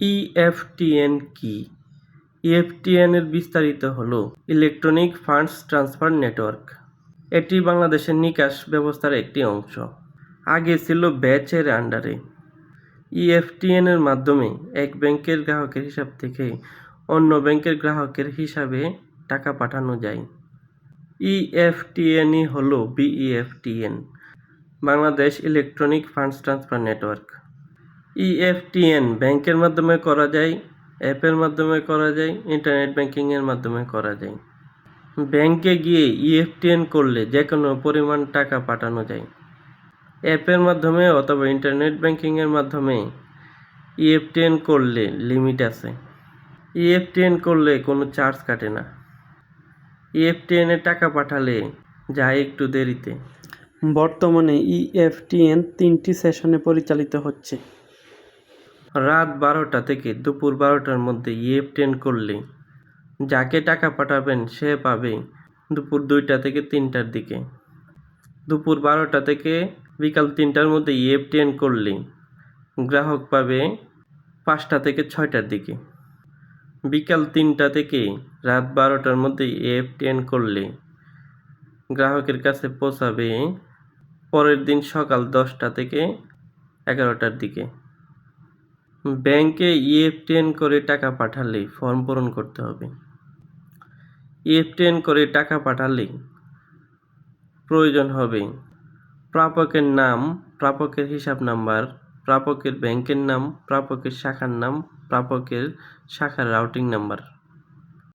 EFTN কি? EFTN এর বিস্তারিত হল ইলেকট্রনিক ফান্ডস ট্রান্সফার নেটওয়ার্ক এটি বাংলাদেশের নিকাশ ব্যবস্থার একটি অংশ। আগে ছিল ব্যাচের আন্ডারে। ইএফটিএন এর মাধ্যমে এক ব্যাংকের গ্রাহকের হিসাব থেকে অন্য ব্যাংকের গ্রাহকের হিসাবে টাকা পাঠানো যায়। ইএফটিএনই হল BEFTN Bangladesh electronic funds transfer network EFTN ব্যাংকের মাধ্যমে করা যায়, অ্যাপের মাধ্যমে করা যায়, ইন্টারনেট ব্যাংকিংয়ের মাধ্যমে করা যায়। ব্যাংকে গিয়ে ইএফটিএন করলে যে কোনো পরিমাণ টাকা পাঠানো যায়। অ্যাপের মাধ্যমে অথবা ইন্টারনেট ব্যাংকিংয়ের মাধ্যমে ইএফটিএন করলে লিমিট আছে। ইএফটিএন করলে কোনো চার্জ কাটে না। ইএফটিএনে টাকা পাঠালে যায় একটু দেরিতে। বর্তমানে E ইএফটিএন তিনটি সেশনে পরিচালিত হচ্ছে। রাত বারোটা থেকে দুপুর বারোটার মধ্যে ইএফটিএন করলে যাকে টাকা পাঠাবেন সে পাবে দুপুর দুইটা থেকে তিনটার দিকে। দুপুর বারোটা থেকে বিকাল তিনটার মধ্যে ইএফটিএন করলে গ্রাহক পাবে পাঁচটা থেকে ছয়টার দিকে। বিকাল তিনটা থেকে রাত বারোটার মধ্যে ইএফটিএন করলে গ্রাহকের কাছে পৌঁছাবে পরের দিন সকাল দশটা থেকে এগারোটার দিকে। ব্যাংকে ইএফটিএন করে টাকা পাঠালে ফর্ম পূরণ করতে হবে। ইএফটিএন করে টাকা পাঠালে প্রয়োজন হবে প্রাপকের নাম, প্রাপকের হিসাব নাম্বার, প্রাপকের ব্যাংকের নাম, প্রাপকের শাখার নাম, প্রাপকের শাখার রাউটিং নাম্বার